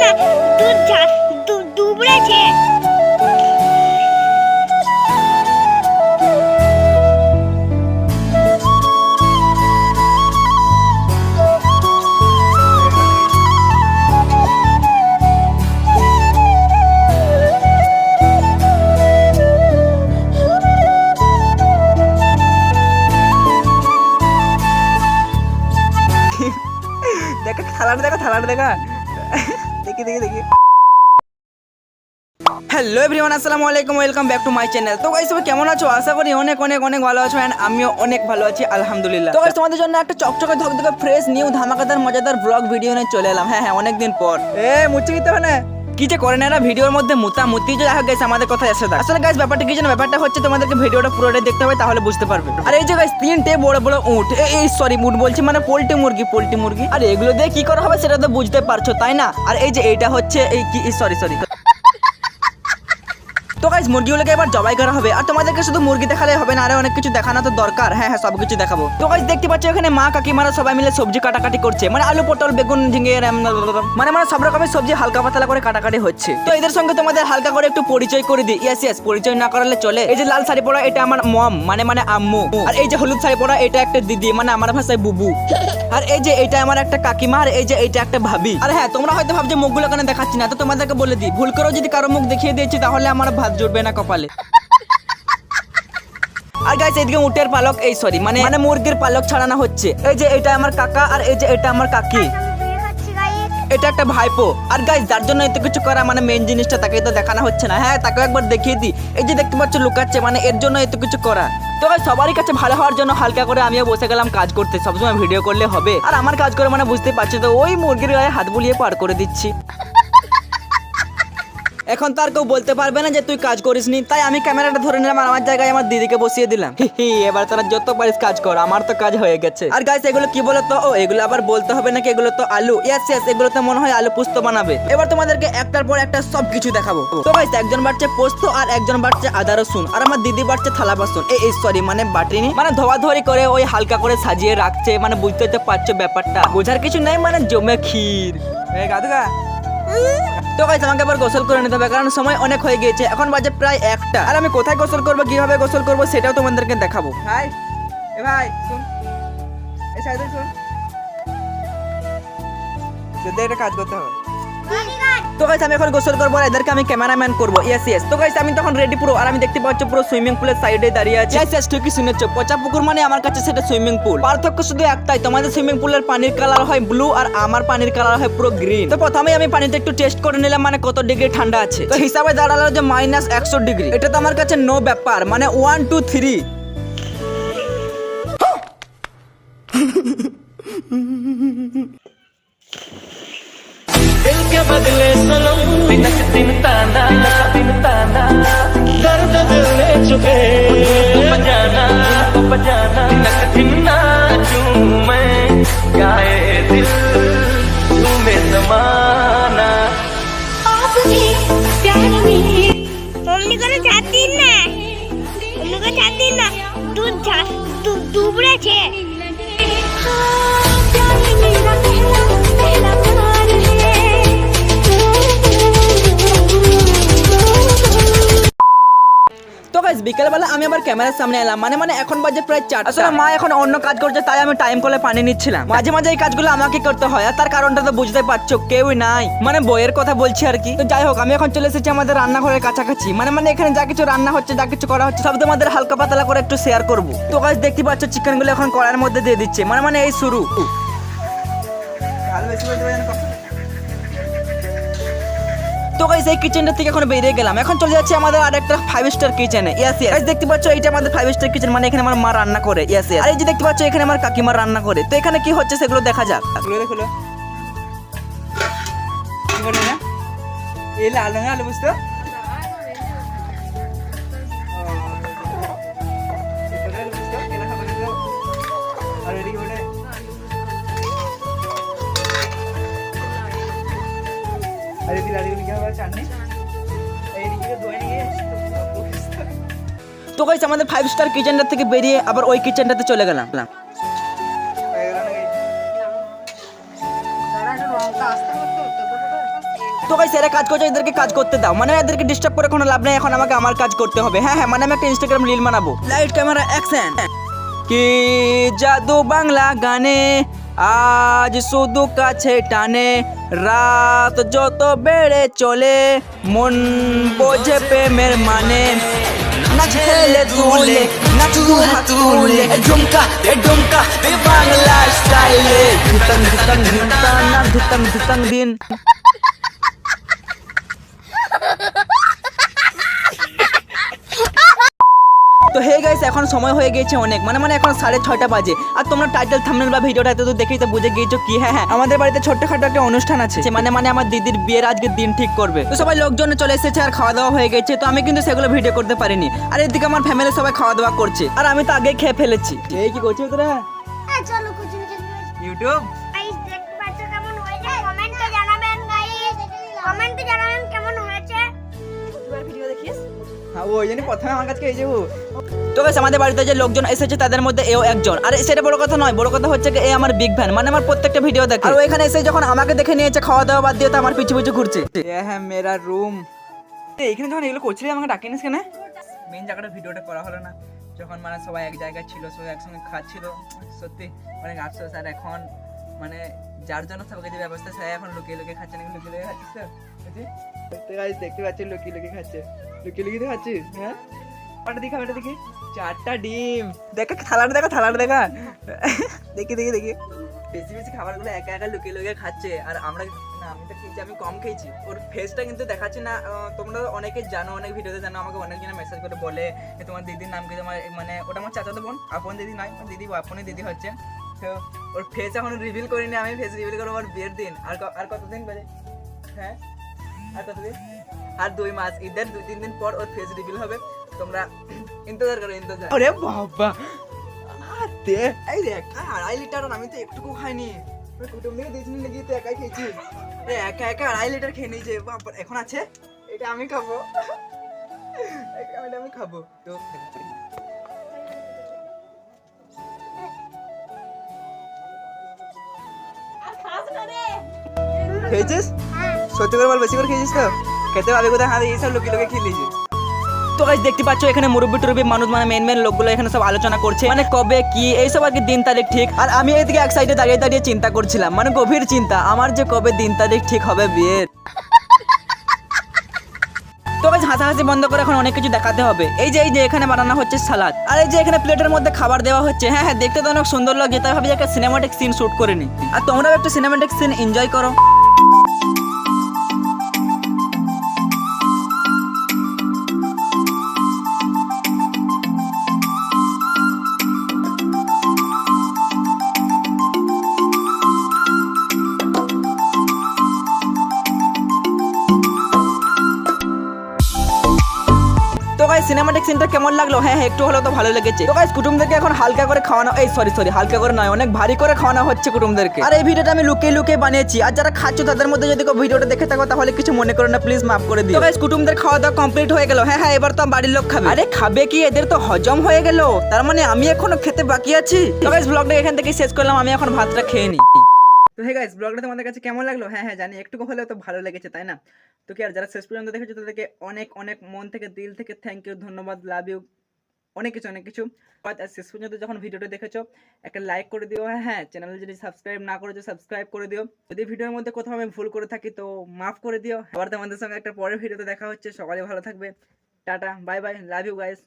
না দুধ দু- দুবড়েছে। দেখা থালাটা দেখা থালাটা দেখা, দেখি দেখি। হ্যালো এভরিওয়ান আসসালামু আলাইকুম welcome back to my channel তো গাইস তুমি কেমন আছো? আশা করি অনেক অনেক অনেক ভালো আছো এন্ড আমিও অনেক ভালো আছি, আলহামদুলিল্লাহ। তো তোমাদের জন্য একটা চকচকে, ধকধকে ফ্রেশ নিউ ধামাকাদার, মজাদার ব্লগ ভিডিও নিয়ে চলে এলাম। হ্যাঁ হ্যাঁ অনেক দিন পর। এ মুচ্ছে দিতে হবে না। কি যে করে না ভিডিওর মধ্যে মুতা মুতি যে দেখা গেছে আমাদের কথা এসে আসলে গাইস ব্যাপারটা কি জানো ব্যাপারটা হচ্ছে তোমাদেরকে ভিডিওটা পুরোটাই দেখতে হবে, তাহলে বুঝতে পারবে। আর এই যে গাইস তিনটে বড় বড় উট। এই সরি উট বলছি মানে পোল্ট্রি মুরগি পোল্ট্রি মুরগি। আর এগুলো দিয়ে কি করা হবে সেটা তো বুঝতে পারছ, তাই না? আর এই যে এটা হচ্ছে এই কি সরি সরি তো গাইজ মুরগিগুলোকে এবার জবাই করা হবে। আর তোমাদেরকে শুধু মুরগি দেখালে হবে না, আরে অনেক কিছু দেখানো তো দরকার। হ্যাঁ হ্যাঁ সব কিছু দেখাবো। তো গাইজ দেখতে পাচ্ছ এখানে মা, কাকিমারা সবাই মিলে সবজি কাটাকাটি করছে। মানে আলু, পটল, বেগুন, ঝিঙে মানে মানে সব রকমের সবজি হালকা পাতলা করে কাটাকাটি হচ্ছে। তো এদের সঙ্গে তোমাদের হালকা করে একটু পরিচয় করে দিই। ইয়েস ইয়েস পরিচয় না করালে চলে। এই যে লাল শাড়ি পরা, এটা আমার মম মানে মানে আম্মু। আর এই যে হলুদ শাড়ি পরা, এটা একটা দিদি মানে আমার ভাষায় বুবু। আর এই যে এটা আমার একটা কাকিমা, আর এই যে এটা একটা ভাবি। আর হ্যাঁ তোমরা হয়তো ভাবছ, মুখগুলো কেন দেখাচ্ছি না? তো তোমাদেরকে বলে দিই, ভুল করেও যদি কারও মুখ দেখিয়ে দিয়েছি, তাহলে আমার ভাত জুটবে না কপালে। আর গাইস এদিকে উটের পালক, এই সরি মানে মানে মুরগির পালক ছাড়ানো হচ্ছে। এই যে এটা আমার কাকা আর এই যে এটা আমার কাকি। এটা একটা ভাইপো। আর গাইস যার জন্য এত কিছু করা মানে মেন জিনিসটা তাকে তো দেখানো হচ্ছে না। হ্যাঁ তাকে একবার দেখিয়ে দিই। এই যে দেখতে পাচ্ছ, লুকাচ্ছে মানে এর জন্য এত কিছু করা। তো সবারই কাছে ভালো হওয়ার জন্য হালকা করে আমিও বসে গেলাম কাজ করতে। সবসময় ভিডিও করলে হবে। আর আমার কাজ করে মানে বুঝতে পারছ তো, ওই মুরগির গায়ে হাত বুলিয়ে পার করে দিচ্ছি। এখন তার কেউ বলতে পারবে না যে তুই কাজ করিসনি। তাই আমি ক্যামেরাটা ধরে নিলাম আর আমার জায়গায় আমার দিদিকে বসিয়ে দিলাম। এবার তোরা যত পারিস কাজ কর আমার তো কাজ হয়ে গেছে। আর গাইস এগুলো কি বলো তো ও এগুলো আবার বলতে হবে নাকি এগুলো তো আলু? ইয়েস ইয়েস এগুলো তো মনে হয় আলু পোস্ত বানাবে। এবার তোমাদেরকে একটার পর একটা সব কিছু দেখাবো তো গাইস একজন বাড়ছে পোস্ত আর একজন বাড়ছে আদা রসুন। আর আমার দিদি বাড়ছে থালা বাসন। এই সরি মানে বাটিনি। মানে ধোয়া ধরি করে ওই হালকা করে সাজিয়ে রাখছে মানে বুঝতে তো পারছ ব্যাপারটা। বোঝার কিছু নেই মানে জমে ক্ষীর। এই গাদুগা তো গাইস আমাকে আবার গোসল করে নিতে হবে, কারণ সময় অনেক হয়ে গিয়েছে। এখন বাজে প্রায় একটা। আর আমি কোথায় গোসল করব, কীভাবে গোসল করব, সেটাও তোমাদেরকে দেখাবো। ভাই, এ ভাই, শুন। এই সাইডে শুন। যদি এটা কাজ করতে হবে তো গাইস আমি এখন গোসল করব। আর এদেরকে আমি ক্যামেরাম্যান করব ইয়েস ইয়েস তো গাইস আমি তখন রেডি পুরো আর আমি দেখতে পাচ্ছি পুরো সুইমিং পুলের সাইডে দাঁড়িয়ে আছি। ইয়েস ইয়েস ঠিকই শুনেছো পচা পুকুর মানে আমার কাছে সেটা সুইমিং পুল পার্থক্য শুধু একটাই তোমাদের সুইমিং পুলের পানির কালার হয় ব্লু আর আমার পানির কালার হয় পুরো গ্রিন। তো প্রথমে আমি পানিতে একটু টেস্ট করে নিলাম মানে কত ডিগ্রি ঠান্ডা আছে। তো হিসাবে দাঁড়াল যে মাইনাস একশো ডিগ্রি। এটা তো আমার কাছে নো ব্যাপার মানে ওয়ান টু থ্রি। দুধ দুবড়েছে। বিকেলবেলা আমি আবার ক্যামেরার সামনে এলাম। মানে মানে এখন বাজে প্রায় চার আসলে মা এখন অন্য কাজ করছে তাই আমি টাইম কলে পানি নিচ্ছিলাম। মাঝে মাঝে এই কাজগুলো আমাকে করতে হয় আর তার কারণটা তো বুঝতে পারছ কেউই নাই। মানে বইয়ের কথা বলছি আর কি। তো যাই হোক আমি এখন চলে এসেছি আমাদের রান্নাঘরের কাছাকাছি। মানে মানে এখানে যা কিছু রান্না হচ্ছে যা কিছু করা হচ্ছে সব তোমাদের হালকা পাতলা করে একটু শেয়ার করব। তো গাছ দেখতে পাচ্ছ চিকেনগুলো এখন কড়াইয়ের মধ্যে দিয়ে দিচ্ছে। মানে মানে এই শুরু। তো গাইস এই কিচেনটা থেকে এখন বেরিয়ে গেলাম। এখন চলে যাচ্ছি আমাদের আরেকটা ফাইভ স্টার কিচেনে ইয়াস দেখতে পাচ্ছ এটা আমাদের ফাইভ স্টার কিচেন মানে এখানে আমার মা রান্না করে। ইয়াস আর এই যে দেখতে পাচ্ছ, এখানে আমার কাকিমা রান্না করে। তো এখানে কি হচ্ছে সেগুলো দেখা যাক। খুলে দেখো কি বলে না আলু আলো, বুঝতো আর এদিকে হবে চাটনি। এইদিকে ধুয়ে নিয়ে তো গাইস আমাদের ফাইভ স্টার কিচেনটা থেকে বেরিয়ে আবার ওই কিচেনটাতে চলে গেলাম। তো গাইস এরা কাজ করছে এদেরকে কাজ করতে দাও। মানে এদেরকে ডিস্টার্ব করে কোনো লাভ নেই এখন আমাকে আমার কাজ করতে হবে। হ্যাঁ হ্যাঁ মানে আমি একটা ইনস্টাগ্রাম রিল বানাবো। লাইট ক্যামেরা অ্যাকশন কি জাদু বাংলা গানে? আজ শুধু কাছে টানে, রাত যত বেড়ে চলে, মন বোঝে প্রেমের মানে। নাচ হেলে দুলে, নাচ তুলে। ঝুমকা এ ঝুমকা এ বাংলা স্টাইলে। ধুতাং ধুতাং ধুতাং না ধুতাং ধুতাং দিন। তো হে গাইস এখন সময় হয়ে গেছে অনেক। মানে মানে এখন সাড়ে ছয়টা বাজে। আর তোমরা টাইটেল থামনেল বা ভিডিওটা তো দেখেই তো বুঝে গিয়েছো কি হ্যাঁ হ্যাঁ। আমাদের বাড়িতে ছোট্টখাটো একটা অনুষ্ঠান আছে। মানে মানে আমার দিদির বিয়ের আজকে দিন ঠিক করবে। তো সবাই লোকজন চলে এসেছে আর খাওয়া দাওয়া হয়ে গেছে। তো আমি কিন্তু সেগুলো ভিডিও করতে পারিনি। আর এদিকে আমার ফ্যামিলি সবাই খাওয়া দাওয়া করছে। আর আমি তো আগে খেয়ে ফেলেছি। এই কি করছিস তোরা? ইউটিউব গাইস দেখতে পাচ্ছ কেমন হয়েছে? কমেন্টে জানাবেন গাইস কমেন্টে জানাবেন কেমন হয়েছে? হ্যাঁ ওই জন্য প্রথমে আমার কাছে এই যাব তো গাইস আমাদের বাড়িতে যে লোকজন এসেছে তাদের মধ্যে এও একজন। আর সেটা বড় কথা নয় বড় কথা হচ্ছে কি এ আমার বিগ ফ্যান মানে আমার প্রত্যেকটা ভিডিও দেখে। আর এখানে এসে যখন আমাকে দেখে নিয়েছে খাওয়া দাওয়া বাদ দিয়ে তো আমার পিছু পিছু ঘুরছে। হ্যাঁ মেরা রুম এখানে যখন এগুলো করছিলি আমাকে ডাকিনিস কেন? মেন জায়গাটা ভিডিওটা করা হলো না। যখন মানে সবাই এক জায়গায় ছিল সবাই একসঙ্গে খাচ্ছিল সত্যি অনেক আফসোস। আর এখন মানে যার জন্য সবাইকে যে ব্যবস্থা সে এখন লুকিয়ে লুকিয়ে খাচ্ছে নাকি লুকিয়ে লুকিয়ে খাচ্ছিস দেখতে পাচ্ছি লুকিয়ে লুকিয়ে খাচ্ছে। লুকিয়ে লুকিয়ে খাচ্ছিস হ্যাঁ? ওটা দেখি ওটা দেখি। চারটা ডিম। দেখা, থালাটা দেখা থালাটা দেখা। দেখি দেখি দেখি। বেশি বেশি খাবারগুলো একা একা লুকিয়ে লুকিয়ে খাচ্ছে। আর আমরা না, আমি তো খেয়েছি, আমি কম খেয়েছি। ওর ফেসটা কিন্তু দেখাচ্ছে না তোমরা অনেকে জানো, অনেক ভিডিওতে জানো, আমাকে অনেকজন মেসেজ করে বলে তোমার দিদির নাম কি? তোমার মানে ওটা আমার চাচাতো বোন, আপন দিদি নয় আমার দিদি আপনই দিদি হচ্ছে। তো ওর ফেস এখন রিভিল করিনি আমি ফেস রিভিল করব ওর বিয়ের দিন। আর আর কতদিন বাজে হ্যাঁ? আর কতদিন? আর দুই মাস, ঈদের দুই তিন দিন পর ওর ফেস রিভিল হবে। তোমরা ইন্তজার করো ইন্তজার। আরে বাবা। আতে এই দেখ আড়াই লিটার আমি তো একটুকু খাইনি। ওই কুটুম থেকে দিয়েছিলি লেগে তো একাই খেয়েছি এ একা একা আড়াই লিটার খেয়ে নিয়েছে। বাবা এখন আছে? এটা আমি খাব। এটা এটা আমি খাব। তো খেয়েছিস? সত্যি করে বল বেশি করে খেয়েছিস তো? খেতে পারবে কোথায়? হাতে এইসব লোকে লোকে খেয়ে নিয়েছিস তো গাইস দেখতে পাচ্ছ, এখানে মুরব্বি টুরব্বি মানুষ মানে মেন মেন লোকগুলো এখানে সব আলোচনা করছে। মানে কবে, কি, এইসব আর কি দিন তারিখ ঠিক? আর আমি এদিকে এক সাইডে দাঁড়িয়ে দাঁড়িয়ে চিন্তা করছিলাম। মানে গভীর চিন্তা, আমার যে কবে দিন তারিখ ঠিক হবে বিয়ের? তো গাইস হাসাহাসি বন্ধ করে এখন অনেক কিছু দেখাতে হবে। এই যে এই যে, এখানে বানানো হচ্ছে সালাদ। আর এই যে, এখানে প্লেটের মধ্যে খাবার দেওয়া হচ্ছে। হ্যাঁ হ্যাঁ দেখতে তো অনেক সুন্দর লাগছে, তাই ভাবি একটা সিনেমাটিক সিন শুট করে নি। আর তোমরাও একটা সিনেমাটিক সিন এনজয় করো। সিনেমাটিক সিনটা কেমন লাগল? হ্যাঁ হ্যাঁ, একটু হলেও তো ভালো লেগেছে। তো গাইস কুটুমদেরকে এখন হালকা করে খাওয়ানো এই সরি সরি হালকা করে নয় অনেক ভারী করে খাওয়ানো হচ্ছে কুটুমদেরকে। আর এই ভিডিওটা আমি লুকিয়ে লুকিয়ে বানিয়েছি। আর যারা খাচ্ছ তাদের মধ্যে যদি কেউ ভিডিওটা দেখে থাকো তাহলে কিছু মনে করো না প্লিজ মাফ করে দিও। গাইস কুটুমদের খাওয়া দাওয়া কমপ্লিট হয়ে গেল। হ্যাঁ হ্যাঁ এবার তো বাড়ির লোক খাবে। আরে খাবে কি? এদের তো হজম হয়ে গেল। তার মানে আমি এখনও খেতে বাকি আছি। তো গাইস ব্লগটা এখান থেকে শেষ করলাম। আমি এখন ভাতটা খেয়ে নিই। তো হে গাইস ব্লগটা তোমাদের কাছে কেমন লাগল? হ্যাঁ হ্যাঁ জানি একটু হলেও তো ভালো লেগেছে, তাই না? তো কি আর, যারা শেষ পর্যন্ত দেখেছ, তাদেরকে অনেক অনেক মন থেকে, দিল থেকে থ্যাংক ইউ ধন্যবাদ লাভ ইউ অনেক কিছু অনেক কিছু। আর শেষ পর্যন্ত যখন ভিডিওটা দেখেছ, একটা লাইক করে দিও হ্যাঁ হ্যাঁ চ্যানেল যদি সাবস্ক্রাইব না করেছ সাবস্ক্রাইব করে দিও। যদি ভিডিওর মধ্যে কোথাও আমি ভুল করে থাকি, তো মাফ করে দিও। আবার তোমাদের সঙ্গে একটা পরের ভিডিওতে দেখা হচ্ছে সকালে ভালো থাকবে। Tata bye bye love you guys